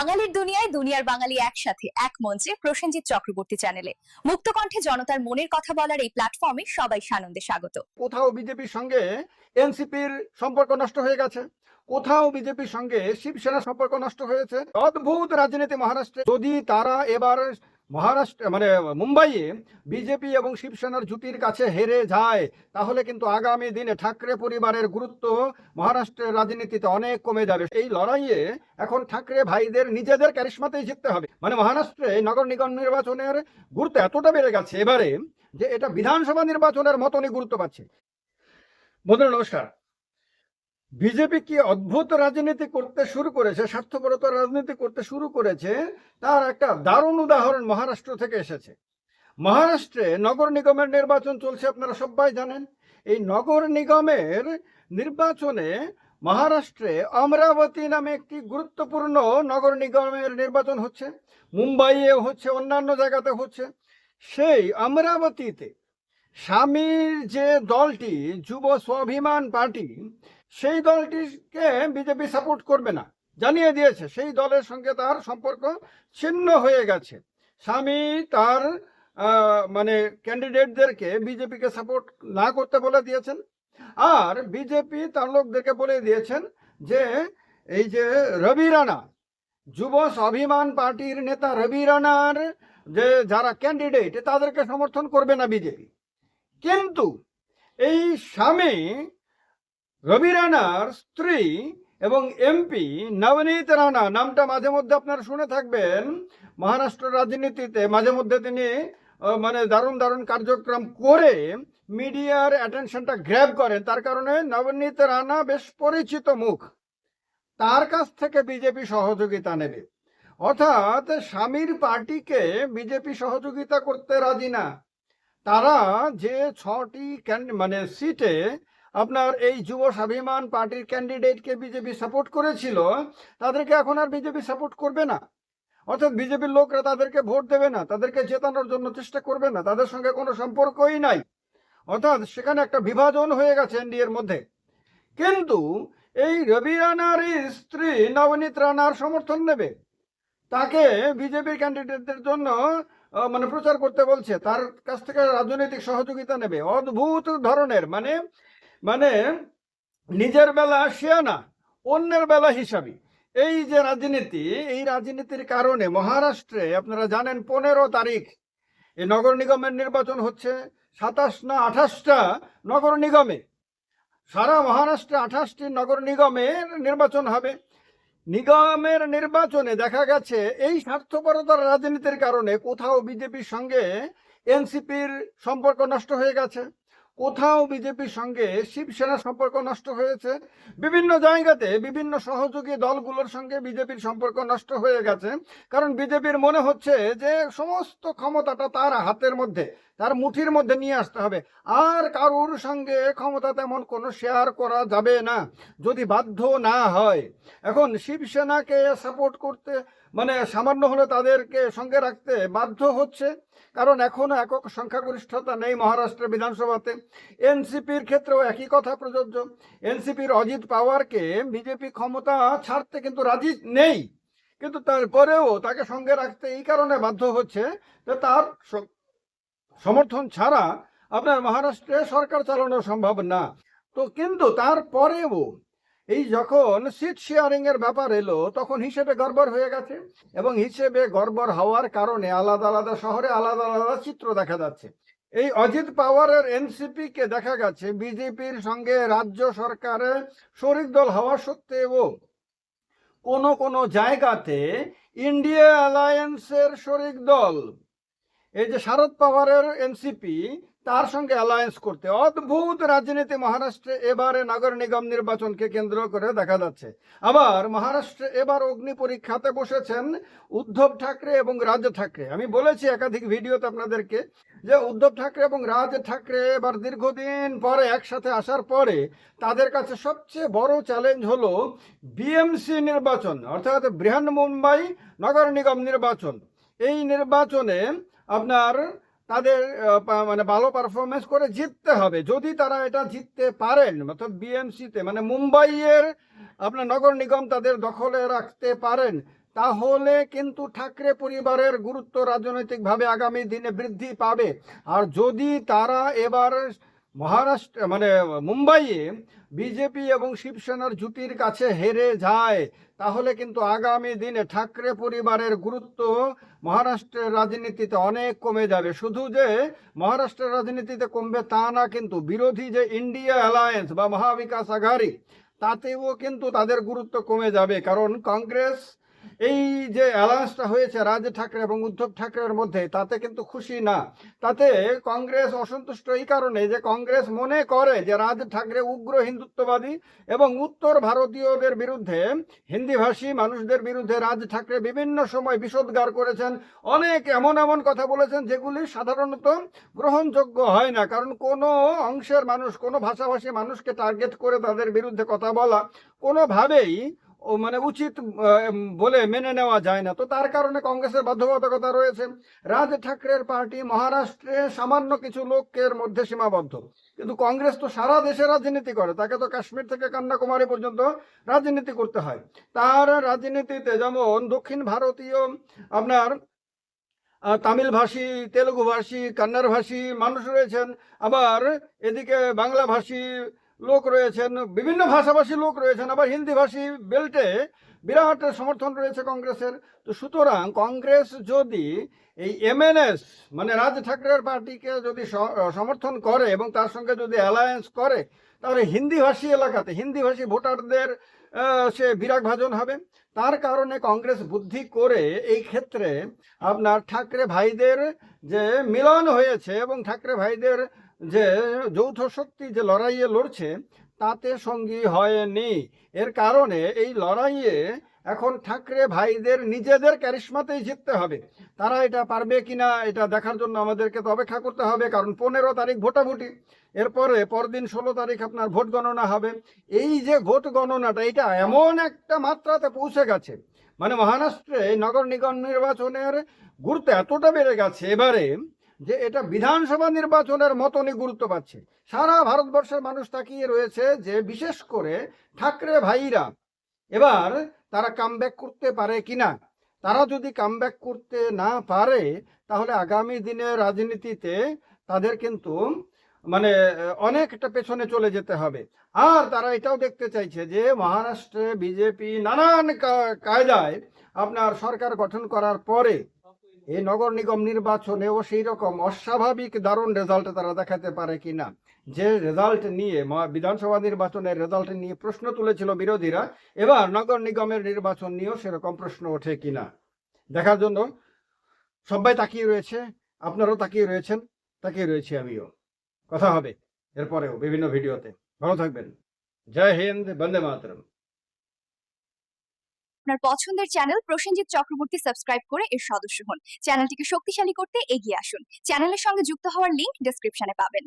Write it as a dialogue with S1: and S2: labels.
S1: বাঙালির দুনিয়ায় দুনিয়ার বাঙালি একসাথে, এক মঞ্চে প্রসেনজিৎ চক্রবর্তী চ্যানেলে মুক্তকণ্ঠে জনতার মনের কথা বলার এই প্ল্যাটফর্মে সবাই সানন্দে স্বাগত।
S2: কোথাও বিজেপির সঙ্গে এনসিপির সম্পর্ক নষ্ট হয়ে গেছে। কোথাও বিজেপির সঙ্গে শিবসেনা সম্পর্ক নষ্ট হয়েছে। অদ্ভুত রাজনীতি মহারাষ্ট্রে। যদি তারা এবার মহারাষ্ট্র মানে মুম্বাইয়ে বিজেপি এবং শিবসেনার জুটির কাছে হেরে যায়। তাহলে কিন্তু আগামী দিনে ঠাকরে পরিবারের গুরুত্ব মহারাষ্ট্রের রাজনীতিতে অনেক কমে যাবে। এই লড়াইয়ে এখন ঠাকরে ভাইদের নিজেদের ক্যারিশমাতেই জিততে হবে। মানে মহারাষ্ট্রে নগর নিগম নির্বাচনের গুরুত্ব এতটা বেড়ে গেছে এবারে যে এটা বিধানসভা নির্বাচনের মতনই গুরুত্ব পাচ্ছে। বন্ধুরা, নমস্কার। বিজেপি কি অদ্ভুত রাজনীতি করতে শুরু করেছে, স্বার্থপরতা রাজনীতি করতে শুরু করেছে, তার একটা দারুণ উদাহরণ মহারাষ্ট্র থেকে এসেছে। মহারাষ্ট্রে নগর নিগমের নির্বাচন চলছে, আপনারা সবাই জানেন। এই নগর নিগমের নির্বাচনে মহারাষ্ট্রে অমরাবতী নামে একটি গুরুত্বপূর্ণ নগর নিগমের নির্বাচন হচ্ছে মুম্বাইয়ে হচ্ছে, অন্যান্য জায়গাতে হচ্ছে। সেই অমরাবতীতে স্বামীর যে দলটি, যুব স্বাভিমান পার্টি সেই দলটিকে বিজেপি সাপোর্ট করবে না। জানিয়ে দিয়েছে, সেই দলের সঙ্গে তার সম্পর্ক ছিন্ন হয়ে গেছে। স্বামী তার মানে ক্যান্ডিডেটদেরকে বিজেপিকে সাপোর্ট না করতে বলে দিয়েছেন। আর বিজেপি তার লোকদেরকে বলে দিয়েছেন যে, এই যে রবি রানা, যুব স্বাভিমান পার্টির নেতা রবি রানার যে যারা ক্যান্ডিডেট, তাদেরকে সমর্থন করবে না বিজেপি। কিন্তু এই স্বামী রবি রানার স্ত্রী এবং এমপি নবনীত রানা, নামটা মাঝে মধ্যে আপনারা শুনে থাকবেন। মহারাষ্ট্র রাজনীতিতে মাঝে মধ্যে তিনি মানে দারুণ দারুণ কার্যক্রম করে মিডিয়ার অ্যাটেনশনটা গ্র্যাব করেন। তার কারণে নবনীত রানা বেশ পরিচিত মুখ। তার কাছ থেকে বিজেপি সহযোগিতা নেবে। অর্থাৎ স্বামীর পার্টিকে বিজেপি সহযোগিতা করতে রাজি না। তারা যে ছটি মানে সিটে আপনার এই যুব স্বাভিমান পার্টির ক্যান্ডিডেটকে বিজেপি সাপোর্ট করেছিল, তাদেরকে এখন আর বিজেপি সাপোর্ট করবে না। অর্থাৎ বিজেপির লোকরা তাদেরকে ভোট দেবে না, তাদেরকে জেতানোর জন্য চেষ্টা করবে না, তাদের সঙ্গে কোনো সম্পর্কই নাই। অর্থাৎ সেখানে একটা বিভাজন হয়ে গেছে এনডিএর মধ্যে। কিন্তু এই রবি রানার স্ত্রী নবনীত রানার সমর্থন নেবে। তাকে বিজেপির ক্যান্ডিডেটদের জন্য মানে প্রচার করতে বলছে। তার কাছ থেকে রাজনৈতিক সহযোগিতা নেবে। অদ্ভুত ধরনের মানে মানে নিজের বেলা শিয়ানা অন্যের বেলা হিসাবী। এই যে রাজনীতি, এই রাজনীতির কারণে মহারাষ্ট্রে, আপনারা জানেন, পনেরো তারিখ এই নগর নিগমের নির্বাচন হচ্ছে, সাতাশ না আঠাশটা নগর নিগমে। সারা মহারাষ্ট্রে আঠাশটি নগর নিগমের নির্বাচন হবে। নিগমের নির্বাচনে দেখা গেছে, এই স্বার্থপরতার রাজনীতির কারণে কোথাও বিজেপির সঙ্গে এনসিপির সম্পর্ক নষ্ট হয়ে গেছে। কোথাও বিজেপির সঙ্গে শিবসেনা সম্পর্ক নষ্ট হয়েছে। বিভিন্ন জায়গাতে বিভিন্ন সহযোগী দলগুলোর সঙ্গে বিজেপির সম্পর্ক নষ্ট হয়ে গেছে। কারণ বিজেপির মনে হচ্ছে যে সমস্ত ক্ষমতাটা তার হাতের মধ্যে। তার মুঠির মধ্যে নিয়ে আসতে হবে। আর কারুর সঙ্গে ক্ষমতা তেমন কোনো শেয়ার করা যাবে না, যদি বাধ্য না হয়। এখন শিবসেনাকে সাপোর্ট করতে মানে সামান্য হলে তাদেরকে সঙ্গে রাখতে বাধ্য হচ্ছে। কারণ এখনও একক সংখ্যাগরিষ্ঠতা নেই মহারাষ্ট্রের বিধানসভাতে। এনসিপির ক্ষেত্রেও একই কথা প্রযোজ্য। এনসিপির অজিত পাওয়ারকে বিজেপি ক্ষমতা ছাড়তে কিন্তু রাজি নেই। কিন্তু তারপরেও তাকে সঙ্গে রাখতে এই কারণে বাধ্য হচ্ছে যে তার সমর্থন ছাড়া আপনার মহারাষ্ট্রে সরকার চালানো সম্ভব না। তো কিন্তু তারপরেও এই যখন সিট শেয়ারিং এর ব্যাপার এলো, তখন হিসেবে গড়বড় হয়ে গেছে এবং হিসেবে গড়বড় হওয়ার কারণে আলাদা আলাদা শহরে আলাদা আলাদা চিত্র দেখা যাচ্ছে। এই অজিত পাওয়ারের এনসিপি কে দেখা গেছে, বিজেপির সঙ্গে রাজ্য সরকারের শরিক দল হওয়া সত্ত্বেও কোন কোন জায়গাতে ইন্ডিয়া অ্যালায়েন্সের শরিক দল এই যে শারদ পাওয়ারের এনসিপি, তার সঙ্গে অ্যালায়েন্স করতে। অদ্ভুত রাজনীতি মহারাষ্ট্রে এবারে নগর নিগম নির্বাচনকে কেন্দ্র করে দেখা যাচ্ছে। আবার মহারাষ্ট্রে এবার অগ্নি পরীক্ষাতে বসেছেন উদ্ধব ঠাকরে এবং রাজ ঠাকরে। আমি বলেছি একাধিক ভিডিওতে আপনাদেরকে যে উদ্ধব ঠাকরে এবং রাজ ঠাকরে এবার দীর্ঘদিন পরে একসাথে আসার পরে তাদের কাছে সবচেয়ে বড় চ্যালেঞ্জ হলো বিএমসি নির্বাচন, অর্থাৎ বৃহন মুম্বাই নগর নিগম নির্বাচন। এই নির্বাচনে আপনার তাদের মানে ভালো পারফরমেন্স করে জিততে হবে। যদি তারা এটা জিততে পারেন, অর্থাৎ বিএমসিতে মানে মুম্বাইয়ের আপনার নগর নিগম তাদের দখলে রাখতে পারেন, তাহলে কিন্তু ঠাকরে পরিবারের গুরুত্ব রাজনৈতিকভাবে আগামী দিনে বৃদ্ধি পাবে। আর যদি তারা এবার মহারাষ্ট্র মানে মুম্বাইয়ে বিজেপি এবং শিবসেনার জুটির কাছে হেরে যায়। তাহলে কিন্তু আগামী দিনে ঠাকরে পরিবারের গুরুত্ব মহারাষ্ট্রের রাজনীতিতে অনেক কমে যাবে। শুধু যে মহারাষ্ট্রের রাজনীতিতে কমবে তা না, কিন্তু বিরোধী যে ইন্ডিয়া অ্যালায়েন্স বা মহাবিকাশ আঘাড়ি, তাতেও কিন্তু তাদের গুরুত্ব কমে যাবে। কারণ কংগ্রেস এই যে অ্যালায়েন্সটা হয়েছে রাজ ঠাকরে এবং উদ্ধব ঠাকরের মধ্যে, তাতে কিন্তু খুশি না। তাতে কংগ্রেস অসন্তুষ্ট এই কারণে যে কংগ্রেস মনে করে যে রাজ ঠাকরে উগ্র হিন্দুত্ববাদী এবং উত্তর ভারতীয়দের বিরুদ্ধে হিন্দিভাষী মানুষদের বিরুদ্ধে রাজ ঠাকরে বিভিন্ন সময় বিষোদ্গার করেছেন। অনেক এমন এমন কথা বলেছেন যেগুলি সাধারণত গ্রহণযোগ্য হয় না। কারণ কোনো অংশের মানুষ, কোনো ভাষাভাষী মানুষকে টার্গেট করে তাদের বিরুদ্ধে কথা বলা কোনোভাবেই মানে উচিত বলে মেনে নেওয়া যায় না। তো তার কারণে কংগ্রেসের বাধ্যবাধকতা রয়েছে। রাজ ঠাকরের পার্টি মহারাষ্ট্রে সামান্য কিছু লোকের মধ্যে সীমাবদ্ধ। কিন্তু কংগ্রেস তো সারা দেশে রাজনীতি করে। তাকে তো কাশ্মীর থেকে কন্যাকুমারী পর্যন্ত রাজনীতি করতে হয়। তার রাজনীতিতে যেমন দক্ষিণ ভারতীয়, আপনার তামিল ভাষী তেলুগু ভাষী কন্নড় ভাষী মানুষ রয়েছেন। আবার এদিকে বাংলা ভাষী লোক রয়েছেন, বিভিন্ন ভাষাভাষী লোক রয়েছেন, আবার হিন্দি ভাষী বেল্টে বিরাট সমর্থন রয়েছে কংগ্রেসের। তো সুতরাং কংগ্রেস যদি এই এমএনএস মানে রাজ ঠাকরের পার্টিকে যদি সমর্থন করে এবং তার সঙ্গে যদি অ্যালায়েন্স করে, তাহলে হিন্দিভাষী এলাকাতে, হিন্দিভাষী ভোটারদের সে বিরাগ ভাজন হবে। তার কারণে কংগ্রেস বুদ্ধি করে এই ক্ষেত্রে আপনার ঠাকরে ভাইদের যে মিলন হয়েছে এবং ঠাকরে ভাইদের যে যৌথ শক্তি যে লড়াইয়ে লড়ছে, তাতে সঙ্গী হয়নি। এর কারণে এই লড়াইয়ে এখন ঠাকরে ভাইদের নিজেদের ক্যারিশমাতেই জিততে হবে। তারা এটা পারবে কিনা, এটা দেখার জন্য আমাদেরকে তো অপেক্ষা করতে হবে, কারণ পনেরো তারিখ ভোটাভুটি। এরপরে পরদিন ষোলো তারিখ আপনার ভোট গণনা হবে। এই যে ভোট গণনাটা, এটা এমন একটা মাত্রাতে পৌঁছে গেছে। মানে মহারাষ্ট্রে নগর নিগম নির্বাচনের গুরুত্ব এতটা বেড়ে গেছে, এবারে যে এটা বিধানসভা নির্বাচনের মতনই গুরুত্ব পাচ্ছে। সারা ভারতবর্ষের মানুষ তাকিয়ে রয়েছে যে বিশেষ করে ঠাকরে ভাইরা এবার তারা কামব্যাক করতে পারে কিনা। তারা যদি কামব্যাক করতে না পারে, তাহলে আগামী দিনের রাজনীতিতে তাদের কিন্তু মানে অনেকটা পেছনে চলে যেতে হবে। আর তারা এটাও দেখতে চাইছে যে মহারাষ্ট্রে বিজেপি নানান কায়দায় আপনার সরকার গঠন করার পরে এই নগর নিগম নির্বাচনেও সেই রকম অস্বাভাবিক দারুণ রেজাল্ট তারা দেখাতে পারে কিনা? যে রেজাল্ট নিয়ে বিধানসভা নির্বাচনের রেজাল্ট নিয়ে প্রশ্ন তুলেছিল বিরোধীরা, এবার নগর নিগমের নির্বাচন নিয়েও সেরকম প্রশ্ন ওঠে কিনা? দেখার জন্য সবাই তাকিয়ে রয়েছে, আপনারাও তাকিয়ে রয়েছেন, তাকিয়ে রয়েছি আমিও। কথা হবে এরপরেও বিভিন্ন ভিডিওতে। ভালো থাকবেন। জয় হিন্দ, বন্দে মাতরম।
S1: আপনার পছন্দের চ্যানেল প্রসেনজিৎ চক্রবর্তী সাবস্ক্রাইব করে এর সদস্য হন। চ্যানেলটিকে শক্তিশালী করতে এগিয়ে আসুন। চ্যানেলের সঙ্গে যুক্ত হওয়ার লিংক ডেসক্রিপশনে পাবেন।